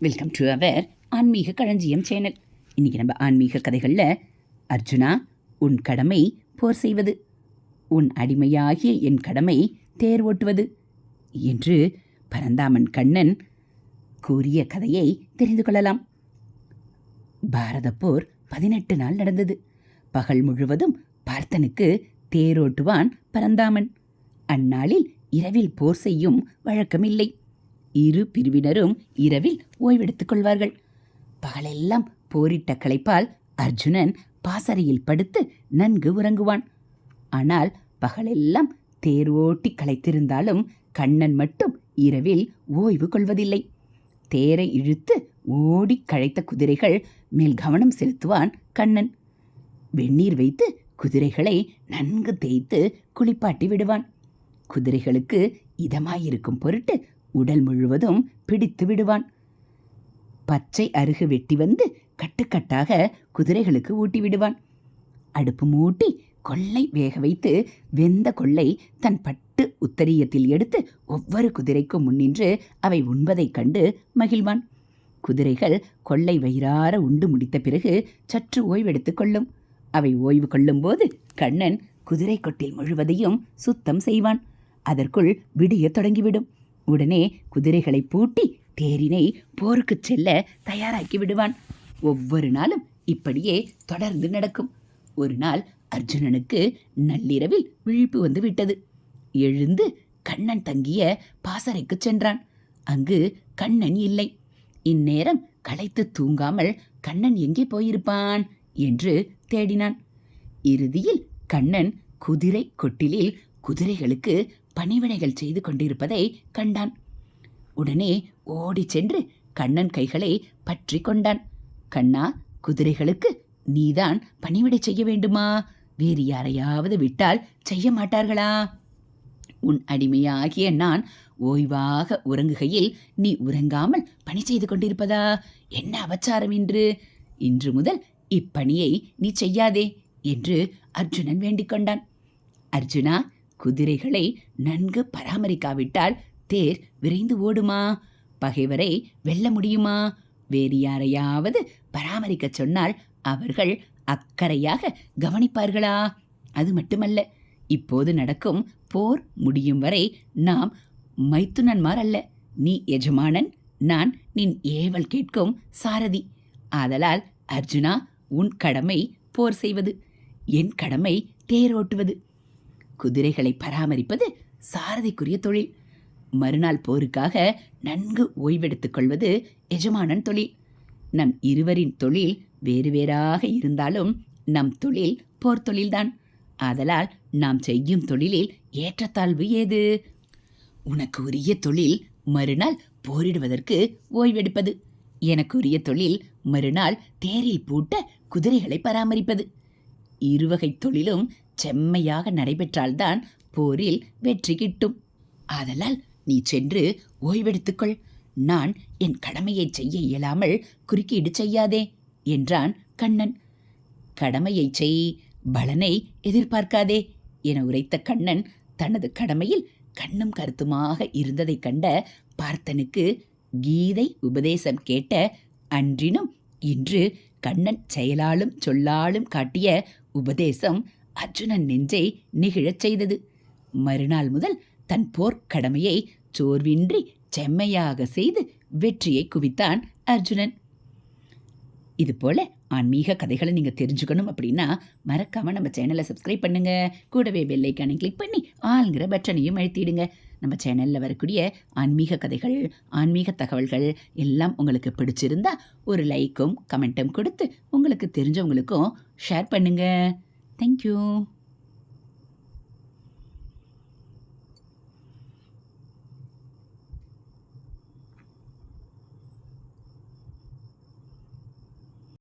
Welcome to our ஆன்மீக களஞ்சியம் channel இன்றைக்கி நம்ம ஆன்மீக கதைகளில் அர்ஜுனா உன் கடமை போர் செய்வது. உன் அடிமையாகிய என் கடமை தேர் ஓட்டுவது என்று பரந்தாமன் கண்ணன் கூறிய கதையை தெரிந்து கொள்ளலாம். பாரத போர் பதினெட்டு நாள் நடந்தது. பகல் முழுவதும் பார்த்தனுக்கு தேரோட்டுவான் பரந்தாமன். அந்நாளில் இரவில் போர் செய்யும் வழக்கமில்லை. இரு பிரிவினரும் இரவில் ஓய்வெடுத்துக் கொள்வார்கள். பகலெல்லாம் போரிட்ட களைப்பால் அர்ஜுனன் பாசறையில் படுத்து நன்கு உறங்குவான். ஆனால் பகலெல்லாம் தேர் ஓட்டி களைத்திருந்தாலும் கண்ணன் மட்டும் இரவில் ஓய்வு கொள்வதில்லை. தேரை இழுத்து ஓடி களைத்த குதிரைகள் மேல் கவனம் செலுத்துவான் கண்ணன். வெந்நீர் வைத்து குதிரைகளை நன்கு தேய்த்து குளிப்பாட்டி விடுவான். குதிரைகளுக்கு இதமாயிருக்கும் பொருட்டு உடல் முழுவதும் பிடித்து விடுவான். பச்சை அருகு வெட்டி வந்து கட்டுக்கட்டாக குதிரைகளுக்கு ஊட்டி விடுவான். அடுப்பு மூட்டி கொள்ளை வேக வைத்து வெந்த கொள்ளை தன் பட்டு உத்தரியத்தில் எடுத்து ஒவ்வொரு குதிரைக்கும் முன்னின்று அவை உண்பதைக் கண்டு மகிழ்வான். குதிரைகள் கொள்ளை வயிறார உண்டு முடித்த பிறகு சற்று ஓய்வெடுத்துக் கொள்ளும். அவை ஓய்வு கொள்ளும்போது கண்ணன் குதிரை கொட்டில் முழுவதையும் சுத்தம் செய்வான். அதற்குள் விடியத் தொடங்கிவிடும். உடனே குதிரைகளை பூட்டி தேரினை போருக்குச் செல்ல தயாராக்கி விடுவான். ஒவ்வொரு நாளும் இப்படியே தொடர்ந்து நடக்கும். ஒரு நாள் அர்ஜுனனுக்கு நள்ளிரவில் விழிப்பு வந்து விட்டது. எழுந்து கண்ணன் தங்கிய பாசறைக்கு சென்றான். அங்கு கண்ணன் இல்லை. இந்நேரம் களைத்து தூங்காமல் கண்ணன் எங்கே போயிருப்பான் என்று தேடினான். இறுதியில் கண்ணன் குதிரை கொட்டிலில் குதிரைகளுக்கு பணிவிடைகள் செய்து கொண்டிருப்பதை கண்டான். உடனே ஓடிச் சென்று கண்ணன் கைகளை பற்றி கொண்டான். கண்ணா குதிரைகளுக்கு நீதான் பணிவிடை செய்ய வேண்டுமா? வேறு யாரையாவது விட்டால் செய்ய மாட்டார்களா? உன் அடிமையாகிய நான் ஓய்வாக உறங்குகையில் நீ உறங்காமல் பணி செய்து கொண்டிருப்பதா? என்ன அபச்சாரம் இன்று? இன்று முதல் இப்பணியை நீ செய்யாதே என்று அர்ஜுனன் வேண்டிக் கொண்டான். அர்ஜுனா குதிரைகளை நன்கு பராமரிக்காவிட்டால் தேர் விரைந்து ஓடுமா? பகைவரை வெல்ல முடியுமா? வேறு யாரையாவது பராமரிக்கச் சொன்னால் அவர்கள் அக்கறையாக கவனிப்பார்களா? அது மட்டுமல்ல இப்போது நடக்கும் போர் முடியும் வரை நாம் மைத்துனன்மார் அல்ல நீ எஜமானன் நான் நின் ஏவல் கேட்கும் சாரதி. ஆதலால் அர்ஜுனா உன் கடமை போர் செய்வது என் கடமை தேரோட்டுவது. குதிரைகளை பராமரிப்பது சாரதிக்குரிய தொழில். மறுநாள் போருக்காக நன்கு ஓய்வெடுத்துக் கொள்வது எஜமானன் தொழில். நம் இருவரின் தொழில் வேறு வேறாக இருந்தாலும் நம் தொழில் போர் தொழில்தான். ஆதலால் நாம் செய்யும் தொழிலில் ஏற்றத்தாழ்வு ஏது? உனக்கு உரிய தொழில் மறுநாள் போரிடுவதற்கு ஓய்வெடுப்பது. எனக்கு உரிய தொழில் மறுநாள் தேரில் பூட்ட குதிரைகளை பராமரிப்பது. இருவகை தொழிலும் செம்மையாக நடைபெற்றால்தான் போரில் வெற்றி கிட்டும். ஆதலால் நீ சென்று ஓய்வெடுத்துக்கொள். நான் என் கடமையை செய்ய இயலாமல் குறுக்கீடு செய்யாதே என்றான் கண்ணன். கடமையை செய் பலனை எதிர்பார்க்காதே என உரைத்த கண்ணன் தனது கடமையில் கண்ணும் கருத்துமாக இருந்ததைக் கண்ட பார்த்தனுக்கு கீதை உபதேசம் கேட்ட அன்றினும் இன்று கண்ணன் செயலாலும் சொல்லாலும் காட்டிய உபதேசம் அர்ஜுனன் நெஞ்சை நெகிழச் செய்தது. மறுநாள் முதல் தன் போர்க்கடமையை சோர்வின்றி செம்மையாக செய்து வெற்றியை குவித்தான் அர்ஜுனன். இதுபோல ஆன்மீக கதைகளை நீங்கள் தெரிஞ்சுக்கணும் அப்படின்னா மறக்காமல் நம்ம சேனலை சப்ஸ்கிரைப் பண்ணுங்க. கூடவே பெல்லைக்கானை கிளிக் பண்ணி ஆளுங்கிற பட்டனையும் அழுத்திடுங்க. நம்ம சேனலில் வரக்கூடிய ஆன்மீக கதைகள் ஆன்மீக தகவல்கள் எல்லாம் உங்களுக்கு பிடிச்சிருந்தா ஒரு லைக்கும் கமெண்ட்டும் கொடுத்து உங்களுக்கு தெரிஞ்சவங்களுக்கும் ஷேர் பண்ணுங்கள் பண்ணுங்க தேங்க்யூ